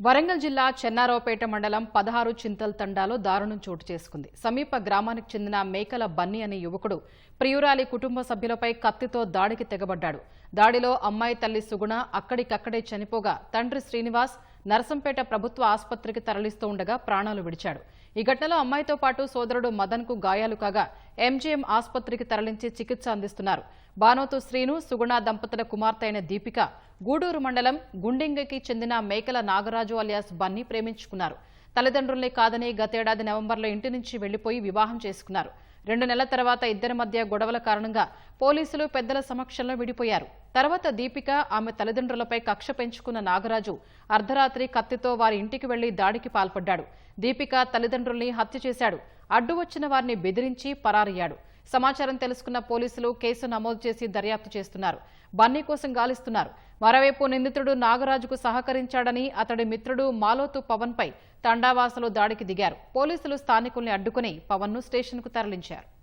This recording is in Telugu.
వరంగల్ జిల్లా చెన్నారావుపేట మండలం పదహారు చింతల్ తండాలో దారుణం చోటు చేసుకుంది. సమీప గ్రామానికి చెందిన మేకల బన్నీ అనే యువకుడు ప్రియురాలి కుటుంబ సభ్యులపై కత్తితో దాడికి తెగబడ్డాడు. దాడిలో అమ్మాయి తల్లి సుగుణ అక్కడికక్కడే చనిపోగా తండ్రి శ్రీనివాస్ నరసంపేట ప్రభుత్వ ఆసుపత్రికి తరలిస్తూ ఉండగా ప్రాణాలు విడిచాడు. ఈ ఘటనలో అమ్మాయితో పాటు సోదరుడు మదన్కు గాయాలు కాగా ఎంజీఎం ఆసుపత్రికి తరలించి చికిత్స అందిస్తున్నారు. బానోతు శ్రీను సుగుణ దంపతుల కుమార్తె అయిన దీపిక గూడూరు మండలం గుండింగకి చెందిన మేకల నాగరాజు అలియాస్ బన్నీ ప్రేమించుకున్నారు. తల్లిదండ్రుల్ని కాదని గతేడాది నవంబర్లో ఇంటి నుంచి వెళ్ళిపోయి వివాహం చేసుకున్నారు. రెండు నెలల తర్వాత ఇద్దరి మధ్య గొడవల కారణంగా పోలీసులు పెద్దల సమక్షంలో విడిపోయారు. తర్వాత దీపిక ఆమె తల్లిదండ్రులపై కక్ష పెంచుకున్న నాగరాజు అర్ధరాత్రి కత్తితో వారి ఇంటికి వెళ్ళి దాడికి పాల్పడ్డాడు. దీపిక తల్లిదండ్రుల్ని హత్య చేశాడు. అడ్డు వచ్చిన వారిని బెదిరించి పరారయ్యాడు. సమాచారం తెలుసుకున్న పోలీసులు కేసు నమోదు చేసి దర్యాప్తు చేస్తున్నారు. బన్నీ కోసం గాలిస్తున్నారు. మరోవైపు నిందితుడు నాగరాజుకు సహకరించాడని అతడి మిత్రుడు మాలోతు పవన్ పై దాడికి దిగారు. పోలీసులు స్థానికుల్ని అడ్డుకుని పవన్ను స్టేషన్కు తరలించారు.